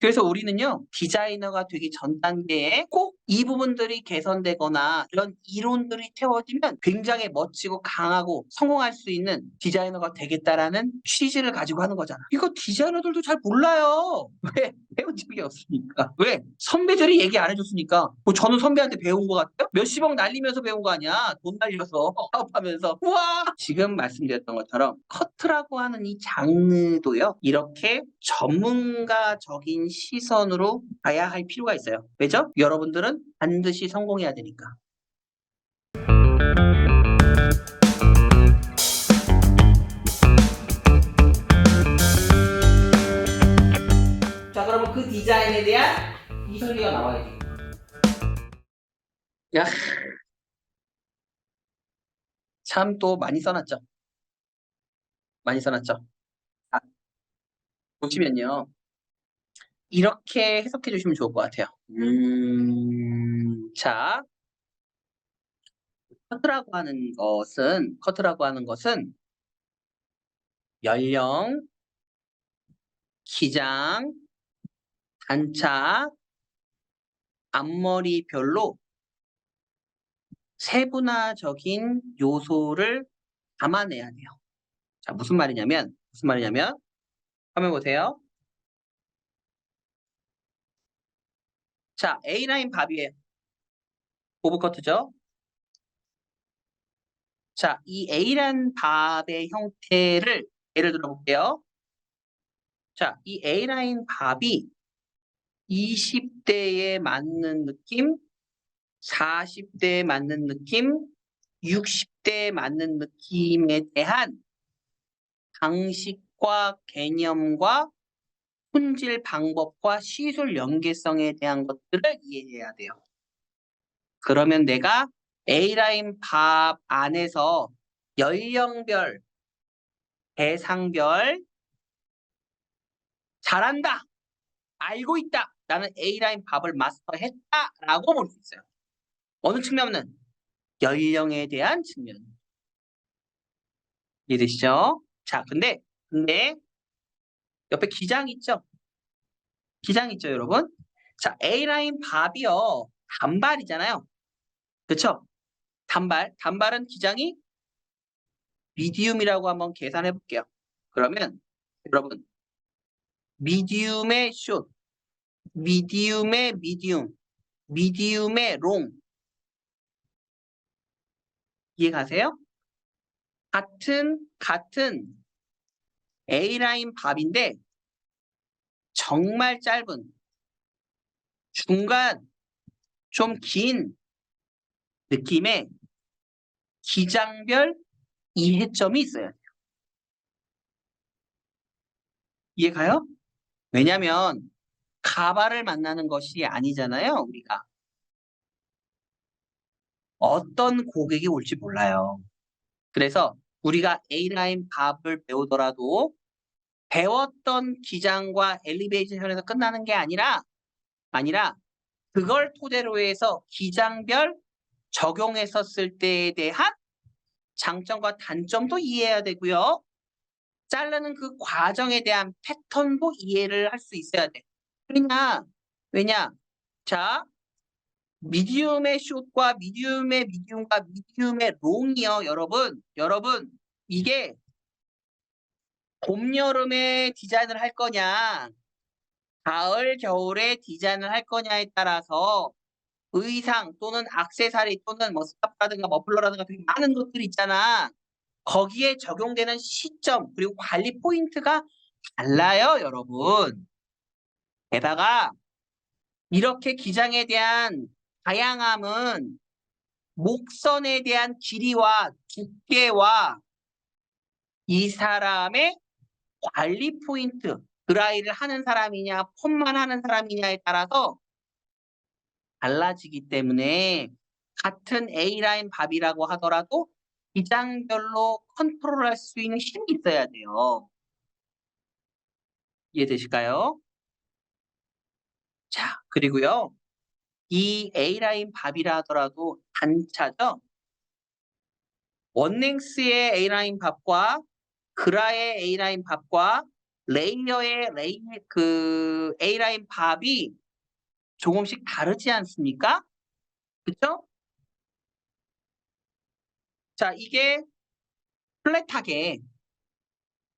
그래서 우리는요, 디자이너가 되기 전 단계에 꼭 이 부분들이 개선되거나 이런 이론들이 태워지면 굉장히 멋지고 강하고 성공할 수 있는 디자이너가 되겠다라는 취지를 가지고 하는 거잖아. 이거 디자이너들도 잘 몰라요. 왜? 배운 적이 없으니까. 왜? 선배들이 얘기 안 해줬으니까. 뭐 저는 선배한테 배운 거 같아요? 몇십억 날리면서 배운 거 아니야? 돈 날려서 사업하면서. 우와! 지금 말씀드렸던 것처럼 커트라고 하는 이 장르도요. 이렇게 전문가적인 시선으로 봐야 할 필요가 있어요. 왜죠? 여러분들은 반드시 성공해야 되니까. 자, 그러면 그 디자인에 대한 이설리가 나와야지. 야. 참 또 많이 써놨죠? 많이 써놨죠? 아, 보시면요. 이렇게 해석해 주시면 좋을 것 같아요. 음, 자. 커트라고 하는 것은, 커트라고 하는 것은 연령, 기장, 단차, 앞머리별로 세분화적인 요소를 담아내야 돼요. 자, 무슨 말이냐면, 무슨 말이냐면, 화면 보세요. 자, A라인 밥이에요. 오브커트죠? 자, 이 A라는 밥의 형태를 예를 들어 볼게요. 자, 이 A라인 밥이 20대에 맞는 느낌, 40대에 맞는 느낌, 60대에 맞는 느낌에 대한 방식과 개념과 손질 방법과 시술 연계성에 대한 것들을 이해해야 돼요. 그러면 내가 A라인 밥 안에서 연령별, 대상별 잘한다, 알고 있다, 나는 A라인 밥을 마스터했다 라고 볼 수 있어요. 어느 측면은 연령에 대한 측면. 이해되시죠? 자, 근데 근데 옆에 기장 있죠? 기장 있죠, 여러분? 자, A라인 밥이요. 단발이잖아요. 그쵸? 단발. 단발은 기장이 미디움이라고 한번 계산해 볼게요. 그러면 여러분 미디움의 숏, 미디움의 미디움, 미디움의 롱 이해가세요? 같은 같은 A라인 밥인데 정말 짧은 중간 좀 긴 느낌의 기장별 이해점이 있어야 돼요. 이해가요? 왜냐면 가발을 만나는 것이 아니잖아요, 우리가. 어떤 고객이 올지 몰라요. 그래서 우리가 A라인 밥을 배우더라도 배웠던 기장과 엘리베이션에서 끝나는 게 아니라 아니라 그걸 토대로 해서 기장별 적용했었을 때에 대한 장점과 단점도 이해해야 되고요. 자르는 그 과정에 대한 패턴도 이해를 할 수 있어야 돼. 왜냐? 왜냐? 자, 미디움의 숏과 미디움의 미디움과 미디움의 롱이요, 여러분. 여러분, 이게 봄, 여름에 디자인을 할 거냐, 가을, 겨울에 디자인을 할 거냐에 따라서 의상 또는 액세서리 또는 뭐 스카프라든가 머플러라든가 되게 많은 것들이 있잖아. 거기에 적용되는 시점 그리고 관리 포인트가 달라요, 여러분. 게다가 이렇게 기장에 대한 다양함은 목선에 대한 길이와 두께와 이 사람의 관리 포인트, 드라이를 하는 사람이냐, 폼만 하는 사람이냐에 따라서 달라지기 때문에 같은 A라인 밥이라고 하더라도 기장별로 컨트롤할 수 있는 힘이 있어야 돼요. 이해되실까요? 자, 그리고요. 이 A라인 밥이라 하더라도 단차죠. 원랭스의 A라인 밥과 그라의 A라인 밥과 레이어의 레이 그 A라인 밥이 조금씩 다르지 않습니까? 그쵸? 자, 이게 플랫하게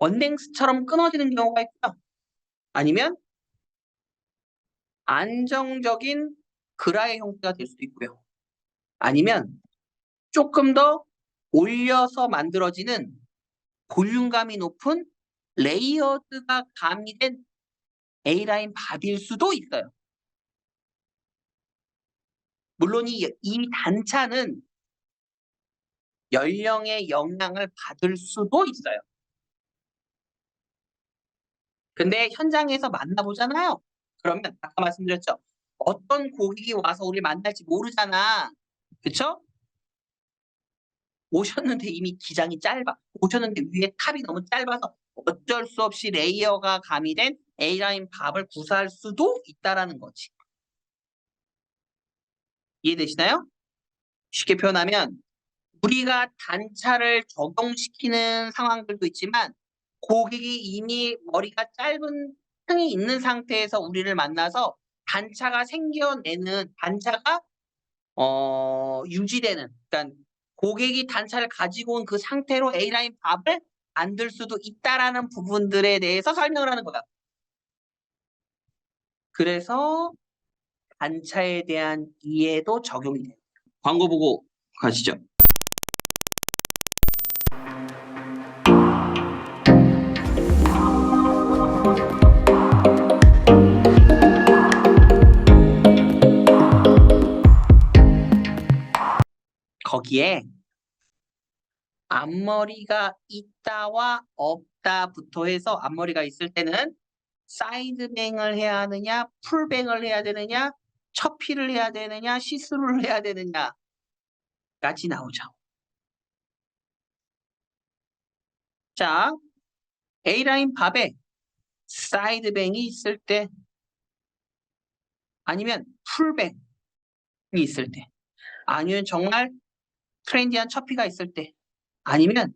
원랭스처럼 끊어지는 경우가 있고요. 아니면 안정적인 그라의 형태가 될 수도 있고요. 아니면 조금 더 올려서 만들어지는 볼륨감이 높은 레이어드가 가미된 A라인 밥일 수도 있어요. 물론 이, 이 단차는 연령의 영향을 받을 수도 있어요. 근데 현장에서 만나보잖아요. 그러면 아까 말씀드렸죠. 어떤 고객이 와서 우리 만날지 모르잖아. 그쵸? 오셨는데 이미 기장이 짧아. 오셨는데 위에 탑이 너무 짧아서 어쩔 수 없이 레이어가 가미된 A라인 밥을 구사할 수도 있다라는 거지. 이해되시나요? 쉽게 표현하면 우리가 단차를 적용시키는 상황들도 있지만 고객이 이미 머리가 짧은 층이 있는 상태에서 우리를 만나서 단차가 생겨내는 단차가 어 유지되는 그러니까 고객이 단차를 가지고 온 그 상태로 A라인 밥을 만들 수도 있다라는 부분들에 대해서 설명을 하는 거야. 그래서 단차에 대한 이해도 적용이 돼요. 광고 보고 가시죠. 거기에 앞머리가 있다와 없다부터 해서 앞머리가 있을 때는 사이드뱅을 해야 하느냐, 풀뱅을 해야 되느냐, 처피를 해야 되느냐, 시스루를 해야 되느냐까지 나오죠. 자, A라인 밥에 사이드뱅이 있을 때 아니면 풀뱅이 있을 때 아니면 정말 트렌디한 처피가 있을 때 아니면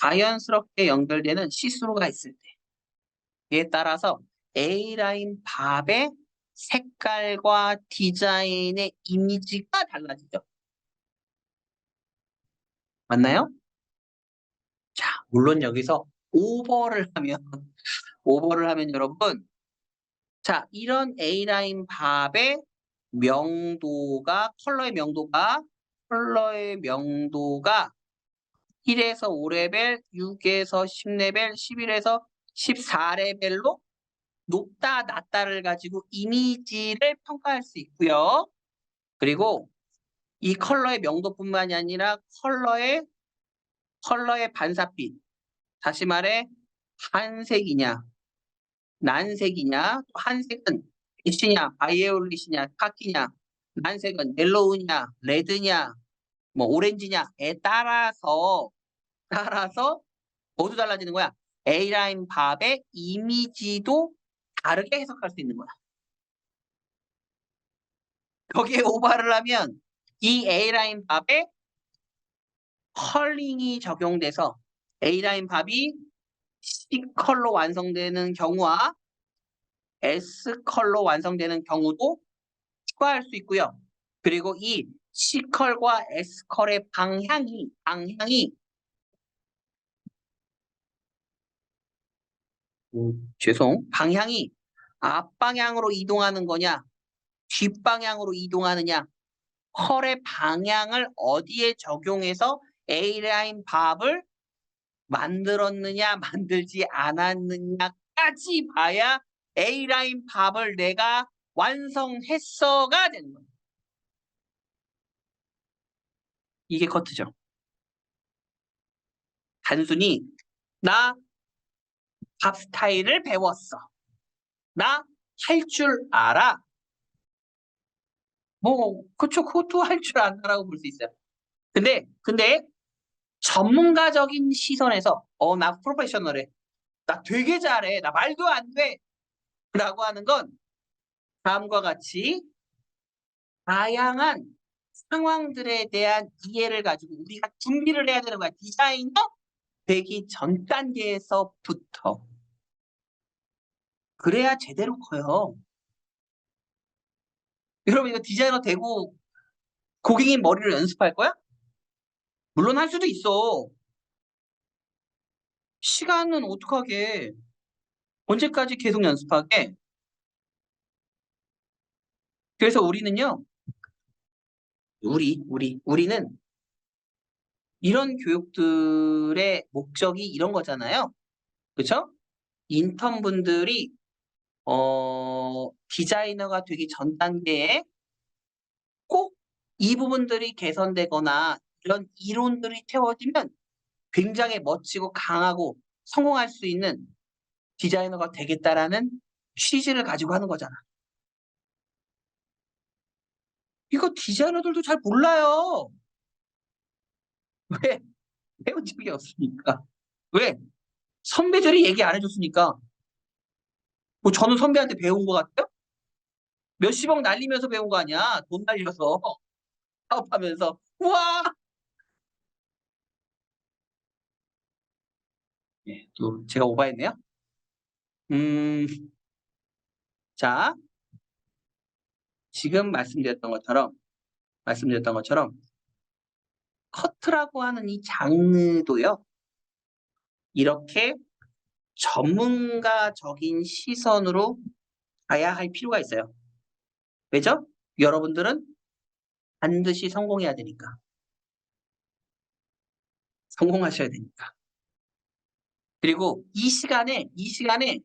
자연스럽게 연결되는 시스루가 있을 때에 따라서 A라인 밥의 색깔과 디자인의 이미지가 달라지죠. 맞나요? 자, 물론 여기서 오버를 하면 오버를 하면 여러분 자, 이런 A라인 밥의 명도가 컬러의 명도가 컬러의 명도가 1에서 5레벨, 6에서 10레벨, 11에서 14레벨로 높다, 낮다를 가지고 이미지를 평가할 수 있고요. 그리고 이 컬러의 명도뿐만이 아니라 컬러의 컬러의 반사빛, 다시 말해 한색이냐, 난색이냐, 또 한색은 빛이냐, 바이올릿이냐, 카키냐, 난색은 옐로우냐, 레드냐, 뭐 오렌지냐에 따라서 따라서 모두 달라지는 거야. A라인 밥의 이미지도 다르게 해석할 수 있는 거야. 거기에 오버를 하면 이 A라인 밥에 컬링이 적용돼서 A라인 밥이 C컬로 완성되는 경우와 S컬로 완성되는 경우도 추가할 수 있고요. 그리고 이 C컬과 S컬의 방향이 방향이 음, 죄송 방향이 앞방향으로 이동하는 거냐 뒷방향으로 이동하느냐 컬의 방향을 어디에 적용해서 A라인 밥을 만들었느냐 만들지 않았느냐까지 봐야 A라인 밥을 내가 완성했어가 되는 거예요. 이게 커트죠. 단순히 나 밥 스타일을 배웠어. 나 할 줄 알아. 뭐 그쵸 그것도 할 줄 안다라고 볼 수 있어요. 근데 근데 전문가적인 시선에서 어 나 프로페셔널해. 나 되게 잘해. 나 말도 안 돼. 라고 하는 건 다음과 같이 다양한 상황들에 대한 이해를 가지고 우리가 준비를 해야 되는 거야. 디자이너 되기 전 단계에서부터. 그래야 제대로 커요. 여러분 이거 디자이너 되고 고객님 머리를 연습할 거야? 물론 할 수도 있어. 시간은 어떡하게. 언제까지 계속 연습하게? 그래서 우리는요. 우리, 우리, 우리는 이런 교육들의 목적이 이런 거잖아요. 그쵸? 인턴분들이 어, 디자이너가 되기 전 단계에 꼭 이 부분들이 개선되거나 이런 이론들이 채워지면 굉장히 멋지고 강하고 성공할 수 있는 디자이너가 되겠다라는 취지를 가지고 하는 거잖아. 이거 디자이너들도 잘 몰라요. 왜? 배운 적이 없으니까. 왜? 선배들이 얘기 안 해줬으니까. 뭐 저는 선배한테 배운 것 같아요? 몇십억 날리면서 배운 거 아니야? 돈 날려서. 사업하면서. 우와! 예, 또 제가 오바했네요. 음, 자, 지금 말씀드렸던 것처럼, 말씀드렸던 것처럼, 커트라고 하는 이 장르도요, 이렇게 전문가적인 시선으로 가야 할 필요가 있어요. 왜죠? 여러분들은 반드시 성공해야 되니까. 성공하셔야 되니까. 그리고 이 시간에, 이 시간에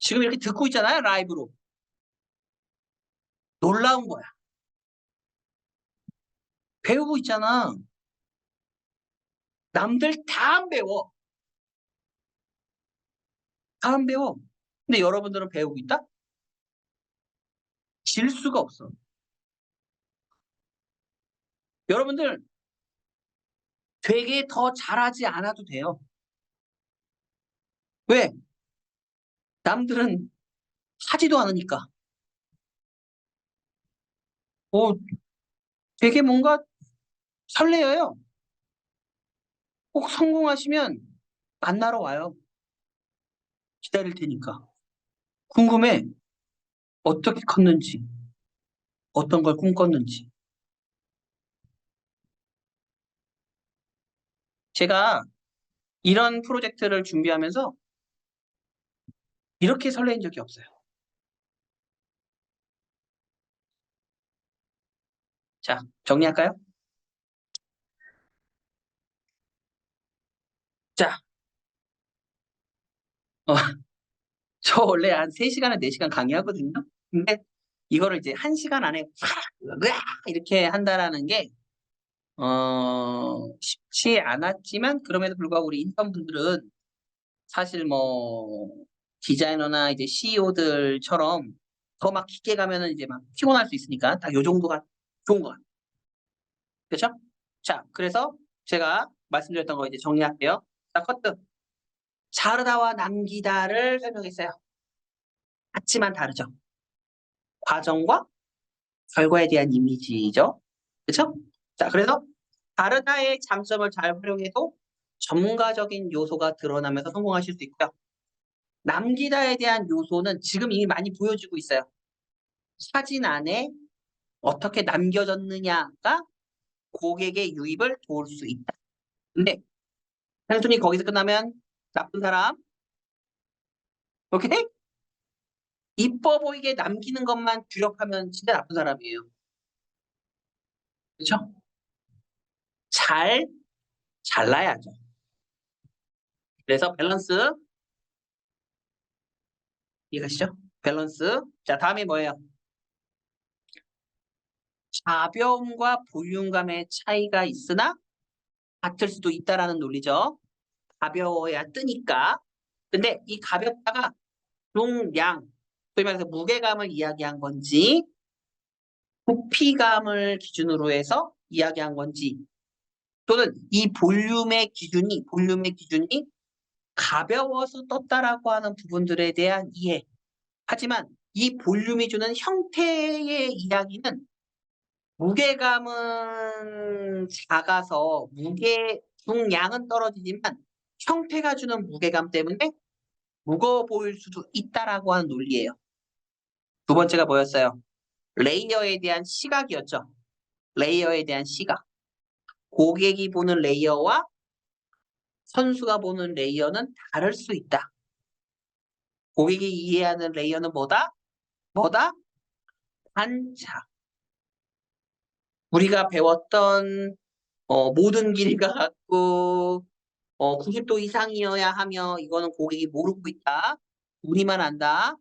지금 이렇게 듣고 있잖아요, 라이브로. 놀라운 거야. 배우고 있잖아. 남들 다 안 배워. 다 안 배워. 근데 여러분들은 배우고 있다? 질 수가 없어. 여러분들 되게 더 잘하지 않아도 돼요. 왜? 남들은 하지도 않으니까. 어, 되게 뭔가 설레어요. 꼭 성공하시면 만나러 와요. 기다릴 테니까. 궁금해. 어떻게 컸는지, 어떤 걸 꿈꿨는지. 제가 이런 프로젝트를 준비하면서 이렇게 설레인 적이 없어요. 자, 정리할까요? 자, 어, 저 원래 한 3시간에 4시간 강의하거든요. 근데 이거를 이제 1시간 안에 이렇게 한다라는 게 어, 쉽지 않았지만 그럼에도 불구하고 우리 인턴분들은 사실 뭐 디자이너나 이제 CEO들처럼 더 막 깊게 가면은 이제 막 피곤할 수 있으니까 딱 요 정도가 좋은 것 같아요. 그렇죠? 자, 그래서 제가 말씀드렸던 거 이제 정리할게요. 자, 커트. 자르다와 남기다를 설명했어요. 같지만 다르죠. 과정과 결과에 대한 이미지죠. 그렇죠? 자, 그래서 다르다의 장점을 잘 활용해도 전문가적인 요소가 드러나면서 성공하실 수 있고요. 남기다에 대한 요소는 지금 이미 많이 보여지고 있어요. 사진 안에 어떻게 남겨졌느냐가 고객의 유입을 도울 수 있다. 근데 단순히 거기서 끝나면 나쁜 사람 오케이? 이뻐 보이게 남기는 것만 주력하면 진짜 나쁜 사람이에요. 그렇죠? 잘 잘라야죠. 그래서 밸런스 이해가시죠? 밸런스. 자, 다음이 뭐예요? 가벼움과 볼륨감의 차이가 있으나 같을 수도 있다라는 논리죠. 가벼워야 뜨니까. 근데 이 가볍다가 용량, 소위 말해서 무게감을 이야기한 건지 부피감을 기준으로 해서 이야기한 건지 또는 이 볼륨의 기준이 볼륨의 기준이 가벼워서 떴다라고 하는 부분들에 대한 이해. 하지만 이 볼륨이 주는 형태의 이야기는 무게감은 작아서 무게 중량은 떨어지지만 형태가 주는 무게감 때문에 무거워 보일 수도 있다라고 하는 논리예요. 두 번째가 뭐였어요? 레이어에 대한 시각이었죠. 레이어에 대한 시각. 고객이 보는 레이어와 선수가 보는 레이어는 다를 수 있다. 고객이 이해하는 레이어는 뭐다? 뭐다? 관차. 우리가 배웠던 어, 모든 길이가 같고 어, 90도 이상이어야 하며 이거는 고객이 모르고 있다. 우리만 안다.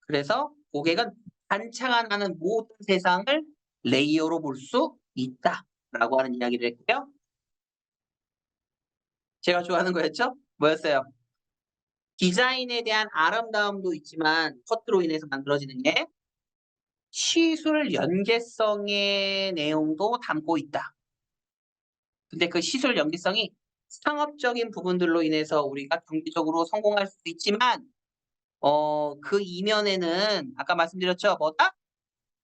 그래서 고객은 관차가 나는 모든 세상을 레이어로 볼 수 있다. 라고 하는 이야기를 했고요. 제가 좋아하는 거였죠? 뭐였어요? 디자인에 대한 아름다움도 있지만 커트로 인해서 만들어지는 게 시술 연계성의 내용도 담고 있다. 근데 그 시술 연계성이 상업적인 부분들로 인해서 우리가 경제적으로 성공할 수도 있지만 어, 그 이면에는 아까 말씀드렸죠. 뭐다?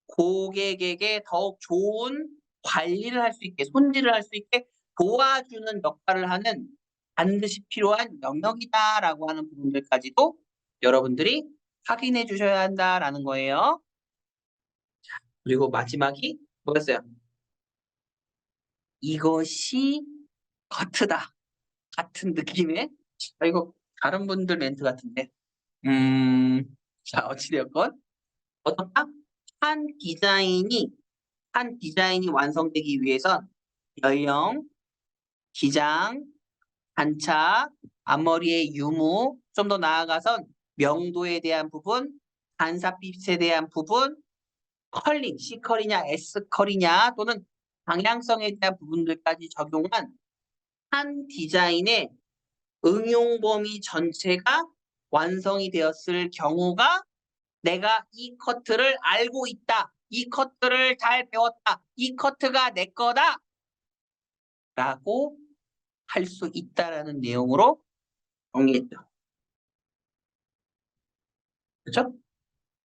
고객에게 더욱 좋은 관리를 할 수 있게, 손질을 할 수 있게 도와주는 역할을 하는 반드시 필요한 영역이다라고 하는 부분들까지도 여러분들이 확인해 주셔야 한다라는 거예요. 자, 그리고 마지막이 뭐였어요? 이것이 커트다. 같은 느낌의 아, 이거 다른 분들 멘트 같은데. 음, 자, 어찌되었건 어떻다? 한 디자인이 한 디자인이 완성되기 위해선 연령, 기장, 단차, 앞머리의 유무, 좀 더 나아가선 명도에 대한 부분, 반사빛에 대한 부분, 컬링, C컬이냐 S컬이냐 또는 방향성에 대한 부분들까지 적용한 한 디자인의 응용 범위 전체가 완성이 되었을 경우가 내가 이 커트를 알고 있다. 이 커트를 잘 배웠다. 이 커트가 내 거다. 라고 할 수 있다라는 내용으로 정리했죠. 그렇죠?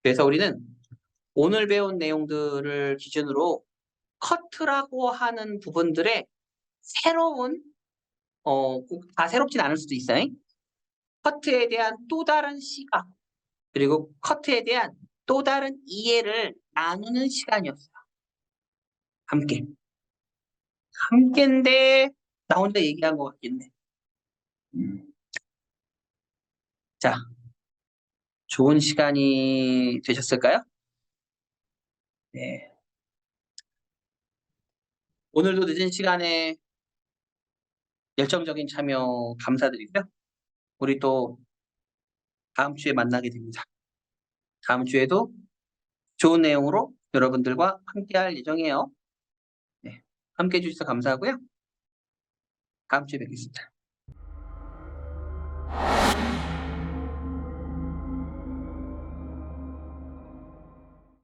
그래서 우리는 오늘 배운 내용들을 기준으로 커트라고 하는 부분들의 새로운 어, 꼭다 새롭진 않을 수도 있어요. 커트에 대한 또 다른 시각, 그리고 커트에 대한 또 다른 이해를 나누는 시간이었어요. 함께. 함께인데, 나 혼자 얘기한 것 같겠네. 음. 자, 좋은 시간이 되셨을까요? 네. 오늘도 늦은 시간에 열정적인 참여 감사드리고요. 우리 또 다음 주에 만나게 됩니다. 다음 주에도 좋은 내용으로 여러분들과 함께 할 예정이에요. 네, 함께 해주셔서 감사하고요. 다음 주에 뵙겠습니다.